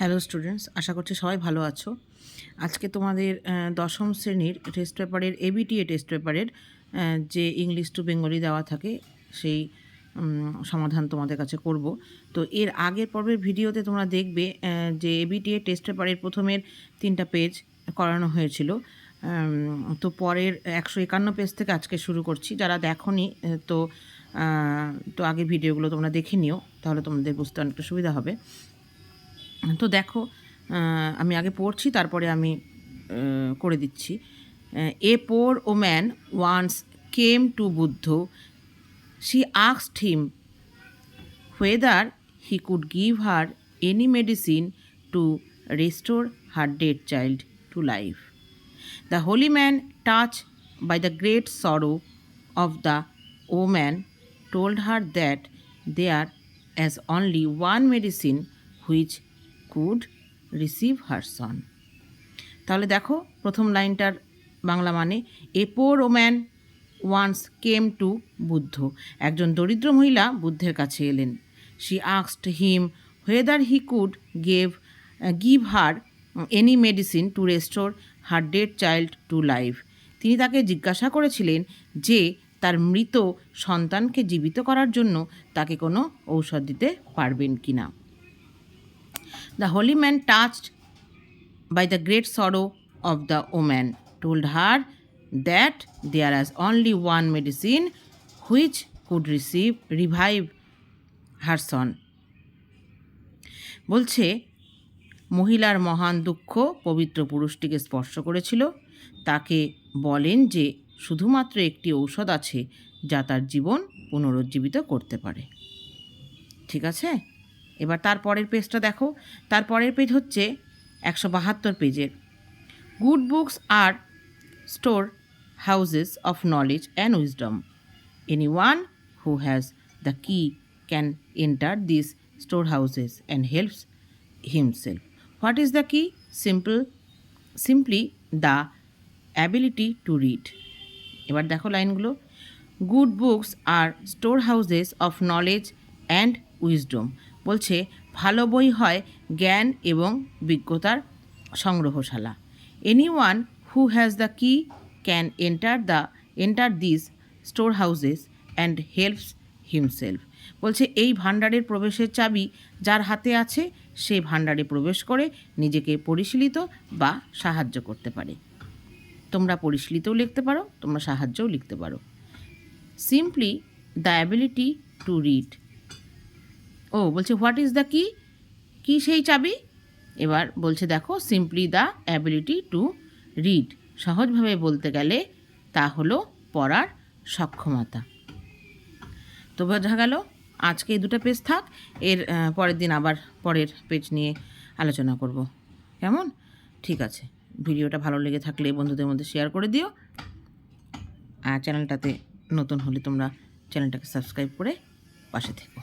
Hello students আশা করছি সবাই ভালো আছো। আজকে তোমাদের দশম শ্রেণির টেস্ট পেপারের এবিটিএ টেস্ট পেপারের যে ইংলিশ টু বেঙ্গলি দেওয়া থাকে, সেই সমাধান তোমাদের কাছে করব। তো এর আগের পর্বের ভিডিওতে তোমরা দেখবে যে এবিটিএ টেস্ট পেপারের প্রথমের তিনটা পেজ করানো হয়েছিল। তো পরের একশো একান্ন পেজ থেকে আজকে শুরু করছি। যারা দেখনি তো তো আগে ভিডিওগুলো তোমরা দেখে নিও, তাহলে তোমাদের বুঝতে অনেকটা সুবিধা হবে। তো দেখো আমি আগে পড়ছি, তারপরে আমি করে দিচ্ছি। A poor woman once came to Buddha. She আক্সড him whether he could give her any medicine to restore her dead child to life the holy man touch by the great sorrow of the woman told her that they are as only one medicine which could receive her son. তাহলে দেখো, প্রথম লাইনটার বাংলা মানে a poor woman once came to Buddha. একজন দরিদ্র মহিলা বুদ্ধের কাছে এলেন। She আক্সড him whether he could gave give her any medicine to restore her dead child to life তিনি তাকে জিজ্ঞাসা করেছিলেন যে, তার মৃত সন্তানকে জীবিত করার জন্য তাকে কোনো ঔষধ দিতে পারবেন কি না the holy man touched by the great sorrow of the woman, told her that there is only one medicine which could receive revive her son. বলছে মহিলার মহান দুঃখ পবিত্র পুরুষটিকে স্পর্শ করেছিল তাকে বলেন যে শুধুমাত্র একটি ঔষধ আছে যা তার জীবন পুনরুজ্জীবিত করতে পারে ঠিক আছে এবার তার পরের পেজটা দেখো। তার পরের পেজ হচ্ছে একশো বাহাত্তর পেজের। Good books are store houses of knowledge and wisdom any one who has the key can enter this store houses and helps himself what is the key simple simply the ability to read এবার দেখো লাইনগুলো। Good books are store houses of knowledge and wisdom বলছে, ভালো বই হয় জ্ঞান এবং বিজ্ঞতার সংগ্রহশালা। Any one who has the key can enter the enter this store houses and helps himself বলছে, এই ভাণ্ডারের প্রবেশের চাবি যার হাতে আছে, সে ভাণ্ডারে প্রবেশ করে নিজেকে পরিশীলিত বা সাহায্য করতে পারে। তোমরা পরিশীলিতও লিখতে পারো, তোমরা সাহায্যও লিখতে পারো। Simply the ability to read ও, বলছে হোয়াট ইজ দ্য কি কি সেই চাবি? এবার বলছে, দেখো simply the ability to read সহজভাবে বলতে গেলে তা হলো পড়ার সক্ষমতা। তো বোঝা গেল, আজকে এই দুটো পেজ থাক, এর পরের দিন আবার পরের পেজ নিয়ে আলোচনা করব। কেমন? ঠিক আছে। ভিডিওটা ভালো লেগে থাকলে বন্ধুদের মধ্যে শেয়ার করে দিও। আর চ্যানেলটাতে নতুন হলে তোমরা চ্যানেলটাকে সাবস্ক্রাইব করে পাশে থেকো।